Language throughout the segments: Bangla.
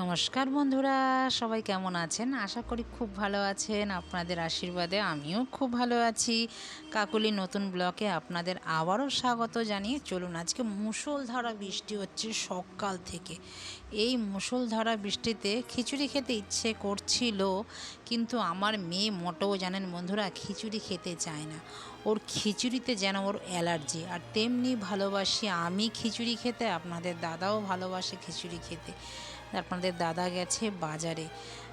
নমস্কার বন্ধুরা, সবাই কেমন আছেন? আশা করি খুব ভালো আছেন। আপনাদের আশীর্বাদে আমিও খুব ভালো আছি। কাকুলি নতুন ব্লকে আপনাদের আবারও স্বাগত জানিয়ে চলুন আজকে মুষলধারা বৃষ্টি হচ্ছে সকাল থেকে। এই মুষলধারা বৃষ্টিতে খিচুড়ি খেতে ইচ্ছে করছিল, কিন্তু আমার মেয়ে মোটেও জানেন বন্ধুরা, খিচুড়ি খেতে চায় না। ওর খিচুড়িতে যেন ওর অ্যালার্জি, আর তেমনি ভালোবাসি আমি খিচুড়ি খেতে, আপনাদের দাদাও ভালোবাসে খিচুড়ি খেতে। আপনাদের দাদা গেছে বাজারে।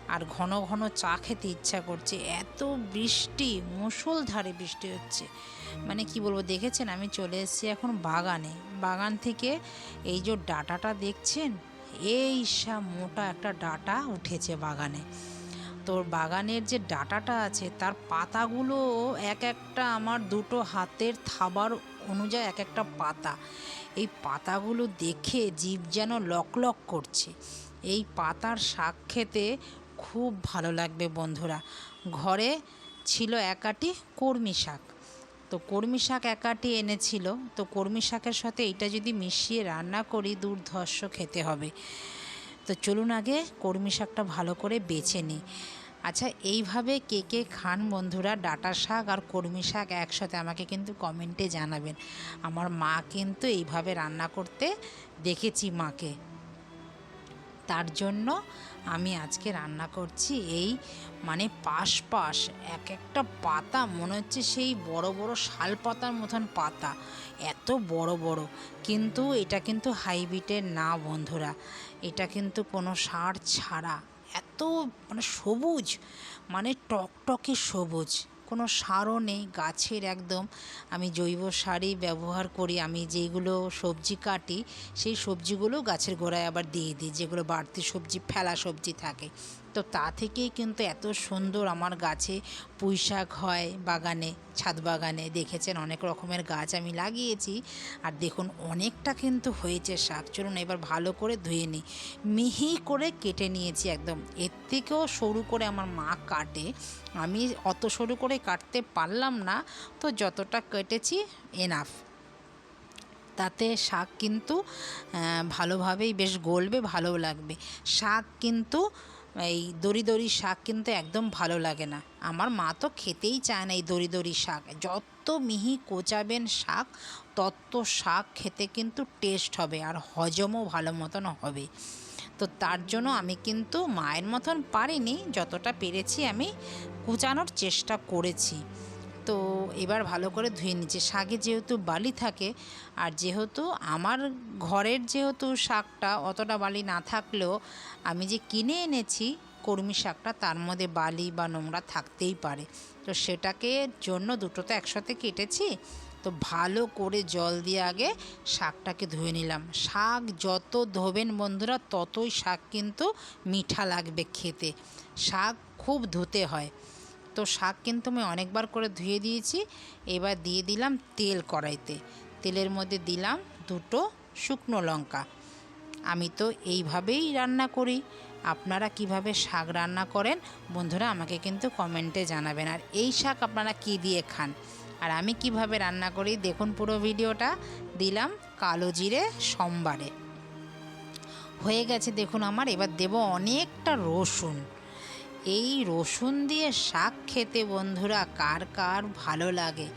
আর ঘন ঘন চা খেতে ইচ্ছা করছে। এত বৃষ্টি, মুষলধারে বৃষ্টি হচ্ছে। মানে কি বলব, দেখেছেন? আমি চলে এসেছি এখন বাগানে। বাগান থেকে এই যে ডাটাটা দেখছেন? এই সা মোটা একটা ডাটা উঠেছে বাগানে। তোর বাগানের যে ডাটাটা আছে, তার পাতাগুলো এক একটা আমার দুটো হাতের থাবার অনুযায়ী এক একটা পাতা। এই পাতাগুলো দেখে জীব যেন লক লক করছে। এই পাতার শাক খেতে খুব ভালো লাগবে বন্ধুরা। ঘরে ছিল একাটি কর্মী শাক। তো কর্মী শাক একাটি এনেছিল। তো কর্মী শাকের সাথে এটা যদি মিশিয়ে রান্না করি, দুর্ধর্ষ খেতে হবে। তো চলুন আগে কর্মী শাকটা ভালো করে বেছে নিই। আচ্ছা এইভাবে কে কে খান বন্ধুরা? ডাটা শাক আর কর্মী শাক একসাথে আমাকে কিন্তু কমেন্টে জানাবেন। আমার মা কিন্তু এইভাবে রান্না করতে দেখেছি মাকে। তার জন্য আমি আজকে রান্না করছি এই মানে পাশ পাশ, এক একটা পাতা, মনে হচ্ছে সেই বড় বড় শাল পাতার মতন পাতা। এত বড় বড়। কিন্তু এটা কিন্তু হাইব্রিডের না বন্ধুরা। এটা কিন্তু কোনো সার ছাড়া। এত মানে সবুজ মানে টকটকে সবুজ। কোনো সারও নেই, গাছের একদম। আমি জৈব সারই ব্যবহার করি। আমি যেগুলো সবজি কাটি, সেই সবজিগুলো গাছের গোড়ায় আবার দিয়ে দিই। যেগুলো বাড়তি সবজি, ফেলা সবজি থাকে। তো তা থেকেই কিন্তু এত সুন্দর আমার গাছে পুঁই শাক হয় বাগানে, ছাদ বাগানে। দেখেছেন অনেক রকমের গাছ আমি লাগিয়েছি। আর দেখুন, অনেকটা কিন্তু হয়েছে শাক। চলুন এবার ভালো করে ধুয়ে নিই। মিহি করে কেটে নিয়েছি একদম। এর থেকেও সরু করে আমার মা কাটে। আমি অত সরু করে কাটতে পারলাম না। তো যতটা কেটেছি এনাফ তাতে শাক কিন্তু ভালোভাবেই বেশ গলবে, ভালোও লাগবে। শাক কিন্তু এই দড়ি দড়ি শাক কিন্তু একদম ভালো লাগে না। আমার মা তো খেতেই চায় না এই দড়ি দড়ি শাক। যত মিহি কোচাবেন শাক, তত শাক খেতে কিন্তু টেস্ট হবে আর হজমও ভালো মতন হবে। তো তার জন্য আমি কিন্তু মায়ের মতন পারিনি, যতটা পেরেছি আমি কুচানোর চেষ্টা করেছি। তো এবার ভালো করে ধুয়ে নিচ্ছি। শাকে যেহেতু বালি থাকে, আর যেহেতু আমার ঘরের যেহেতু শাকটা অতটা বালি না থাকলেও আমি যে কিনে এনেছি কর্মী শাকটা, তার মধ্যে বালি বা নোংরা থাকতেই পারে। তো সেটাকে জন্য দুটো তো একসাথে কেটেছি, তো ভালো করে জল দিয়ে আগে শাকটাকে ধুয়ে নিলাম। শাক যত ধোবেন বন্ধুরা, ততই শাক কিন্তু মিঠা লাগবে খেতে। শাক খুব ধুতে হয়। তো শাক কিন্তু আমি অনেকবার করে ধুয়ে দিয়েছি। এবার দিয়ে দিলাম তেল কড়াইতে। তেলের মধ্যে দিলাম দুটো শুকনো লঙ্কা। আমি তো এইভাবেই রান্না করি। আপনারা কীভাবে শাক রান্না করেন বন্ধুরা আমাকে কিন্তু কমেন্টে জানাবেন। আর এই শাক আপনারা কি দিয়ে খান? আর আমি কীভাবে রান্না করি দেখুন পুরো ভিডিওটা। দিলাম কালো জিরে সোমবারে। হয়ে গেছে দেখুন আমার। এবার দেব অনেকটা রসুন। এই রসুন দিয়ে শাক খেতে বন্ধুরা কার কার ভালো লাগে?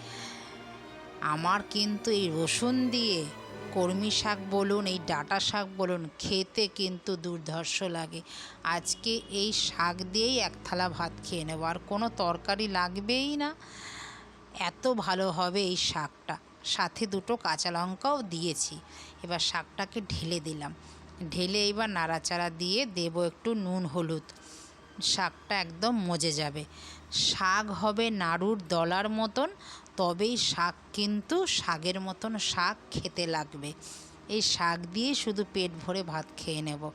আমার কিন্তু এই রসুন দিয়ে কর্মী শাক বলুন, এই ডাটা শাক বলুন, খেতে কিন্তু দুর্ধর্ষ লাগে। আজকে এই শাক দিয়েই এক থালা ভাত খেয়ে নেব, আর কোনো তরকারি লাগবেই না। এত ভালো হবে এই শাকটা। সাথে দুটো কাঁচা লঙ্কাও দিয়েছি। এবার শাকটাকে ঢেলে দিলাম। ঢেলে এবার নাড়াচাড়া দিয়ে দেব একটু নুন, হলুদ। শাকটা একদম মজে যাবে। শাক হবে নাড়ুর দলার মতন, তবেই শাক কিন্তু শাকের মতন শাক খেতে লাগবে। এই শাক দিয়ে শুধু পেট ভরে ভাত খেয়ে নেব।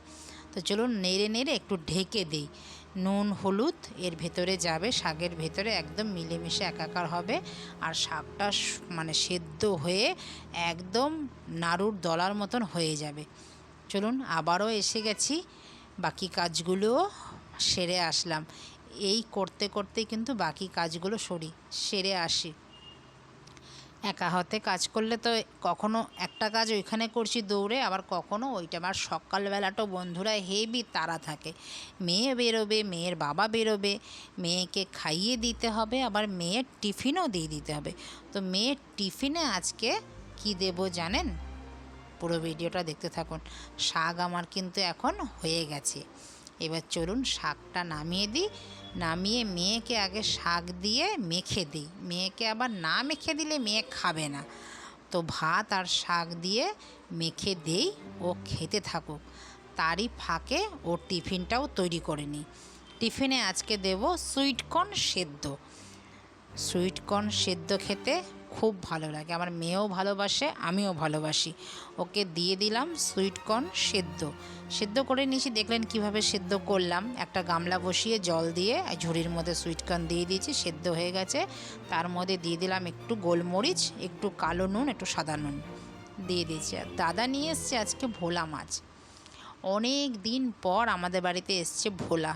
তো চলুন নেড়ে নেড়ে একটু ঢেকে দিই। নুন, হলুদ, এর ভেতরে যাবে, শাকের ভেতরে একদম মিলেমিশে একাকার হবে আর শাকটা মানে সেদ্ধ হয়ে একদম নাড়ুর দলার মতন হয়ে যাবে। চলুন আবারও এসে গেছি। বাকি কাজগুলোও সেরে আসলাম। এই করতে করতে কিন্তু বাকি কাজগুলো সরি, সেরে আসি। একা হাতে কাজ করলে তো কখনো একটা কাজ ওইখানে করছি দৌড়ে, আবার কখনো ওইটা আমার সকালবেলাটাও বন্ধুরা হেভি তারা থাকে। মেয়ে বেরোবে, মেয়ের বাবা বেরোবে, মেয়েকে খাইয়ে দিতে হবে, আবার মেয়ের টিফিনও দিয়ে দিতে হবে। তো মেয়ের টিফিনে আজকে কি দেব জানেন? পুরো ভিডিওটা দেখতে থাকুন। শাক আমার কিন্তু এখন হয়ে গেছে। এবার চলুন শাকটা নামিয়ে দিই। নামিয়ে মেয়েকে আগে শাক দিয়ে মেখে দিই। মেয়েকে আবার না মেখে দিলে মেয়ে খাবে না। তো ভাত আর শাক দিয়ে মেখে দেই, ও খেতে থাকুক। তারই ফাঁকে ও টিফিনটাও তৈরি করে নিই। টিফিনে আজকে দেব সুইটকর্ন সেদ্ধ। সুইটকর্ন সেদ্ধ খেতে খুব ভালো লাগে। আমার মেয়েও ভালোবাসে, আমিও ভালোবাসি। ওকে দিয়ে দিলাম সুইট কর্ন সেদ্ধ। সেদ্ধ করে নিয়েছি, দেখলেন কীভাবে সেদ্ধ করলাম। একটা গামলা বসিয়ে জল দিয়ে ঝুড়ির মধ্যে সুইট কর্ন দিয়ে দিয়েছি, সেদ্ধ হয়ে গেছে। তার মধ্যে দিয়ে দিলাম একটু গোলমরিচ, একটু কালো নুন, একটু সাদা নুন দিয়ে দিয়েছি। আর দাদা নিয়ে এসছে আজকে ভোলা মাছ। অনেক দিন পর আমাদের বাড়িতে এসছে ভোলা।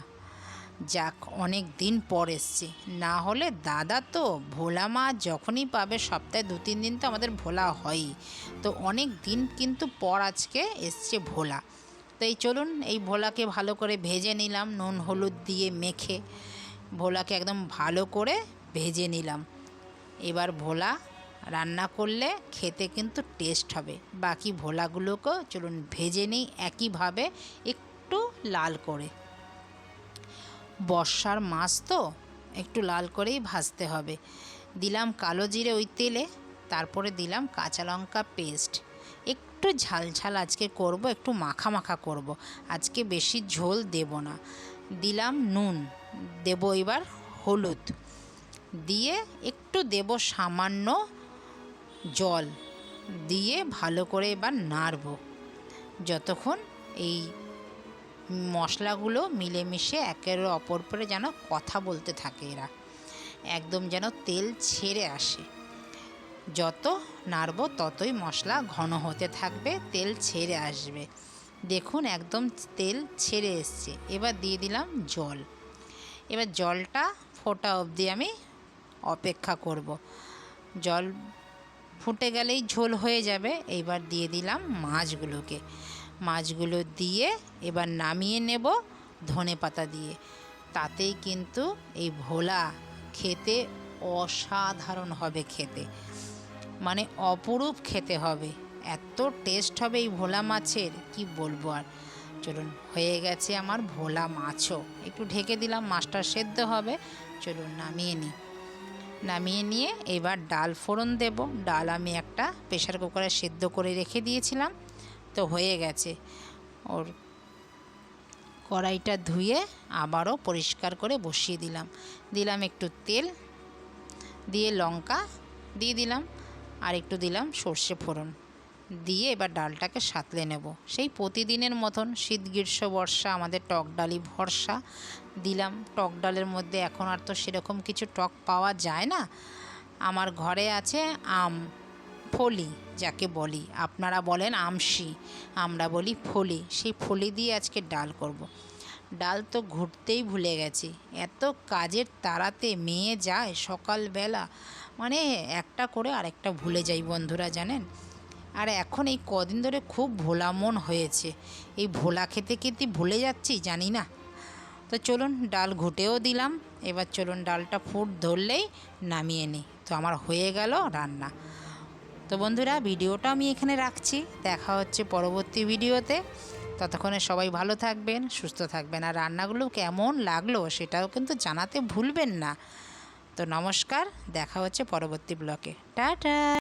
যাক, অনেক দিন পর এসছে। না হলে দাদা তো ভোলা মাছ যখনই পাবে, সপ্তাহে দু তিন দিন তো আমাদের ভোলা হয়ই। তো অনেক দিন কিন্তু পর আজকে এসছে ভোলা। তো এই চলুন, এই ভোলাকে ভালো করে ভেজে নিলাম, নুন, হলুদ দিয়ে মেখে ভোলাকে একদম ভালো করে ভেজে নিলাম। এবার ভোলা রান্না করলে খেতে কিন্তু টেস্ট হবে। বাকি ভোলাগুলোকেও চলুন ভেজে নিই, একইভাবে একটু লাল করে। বর্ষার মাছ তো একটু লাল করেই ভাজতে হবে। দিলাম কালো জিরে ওই তেলে, তারপরে দিলাম কাঁচা লঙ্কা পেস্ট। একটু ঝাল ঝাল আজকে করব, একটু মাখা মাখা করব। আজকে বেশি ঝোল দেব না। দিলাম নুন, দেব এবার হলুদ। দিয়ে একটু দেব সামান্য জল। দিয়ে ভালো করে এবার নাড়ব। যতক্ষণ এই মশলাগুলো মিলেমিশে একের অপর পরে যেন কথা বলতে থাকে এরা। একদম যেন তেল ছেড়ে আসে। যত নাড়ব ততই মশলা ঘন হতে থাকবে, তেল ছেড়ে আসবে। দেখুন একদম তেল ছেড়ে এসছে। এবার দিয়ে দিলাম জল। এবার জলটা ফোটা অবধি আমি অপেক্ষা করব। জল ফুটে গেলেই ঝোল হয়ে যাবে। এইবার দিয়ে দিলাম মাছগুলোকে। মাছগুলো দিয়ে এবার নামিয়ে নেব ধনে পাতা দিয়ে। তাতেই কিন্তু এই ভোলা খেতে অসাধারণ হবে খেতে। মানে অপরূপ খেতে হবে। এত টেস্ট হবে এই ভোলা মাছের, কি বলব আর? চলুন, হয়ে গেছে আমার ভোলা মাছও। একটু ঢেকে দিলাম, মাছটা সেদ্ধ হবে। চলুন, নামিয়ে নিই। নামিয়ে নিয়ে এবার ডাল ফোড়ন দেব। ডাল আমি একটা প্রেশার কুকারে সেদ্ধ করে রেখে দিয়েছিলাম। তো হয়ে গেছে। ওর কড়াইটা ধুয়ে আবারও পরিষ্কার করে বসিয়ে দিলাম। দিলাম একটু তেল, দিয়ে লঙ্কা, দিয়ে দিলাম আর একটু দিলাম সর্ষে ফোড়ন। দিয়ে এবার ডালটাকে সাঁতলে নেব। সেই প্রতিদিনের মতন শীত, গ্রীষ্ম, বর্ষা, আমাদের টক ডালি ভরসা। দিলাম টক ডালের মধ্যে এখন আর তো সেরকম কিছু টক পাওয়া যায় না। আমার ঘরে আছে আম। ফলি যাকে বলি। আপনারা বলেন আমশি, আমরা বলি ফলি। সেই ফলি দিয়ে আজকে ডাল করব। ডাল তো ঘুরতেই ভুলে গেছি। এত কাজের তাড়াতে মেয়ে যায় সকালবেলা মানে একটা করে আরেকটা ভুলে যাই বন্ধুরা, জানেন? আর এখন এই কদিন ধরে খুব ভোলা মন হয়েছে। এই ভোলা খেতে খেতে ভুলে যাচ্ছি জানি না। তো চলুন ডাল ঘুটেও দিলাম। এবার চলুন ডালটা ফুট ধরলেই নামিয়ে নিই। তো আমার হয়ে গেল রান্না। তো বন্ধুরা, ভিডিওটা আমি এখানে রাখছি। দেখা হচ্ছে পরবর্তী ভিডিওতে। ততক্ষণে সবাই ভালো থাকবেন, সুস্থ থাকবেন। আর রান্নাগুলো কেমন লাগল সেটাও কিন্তু জানাতে ভুলবেন না। তো নমস্কার, দেখা হচ্ছে পরবর্তী ব্লকে। টাটা!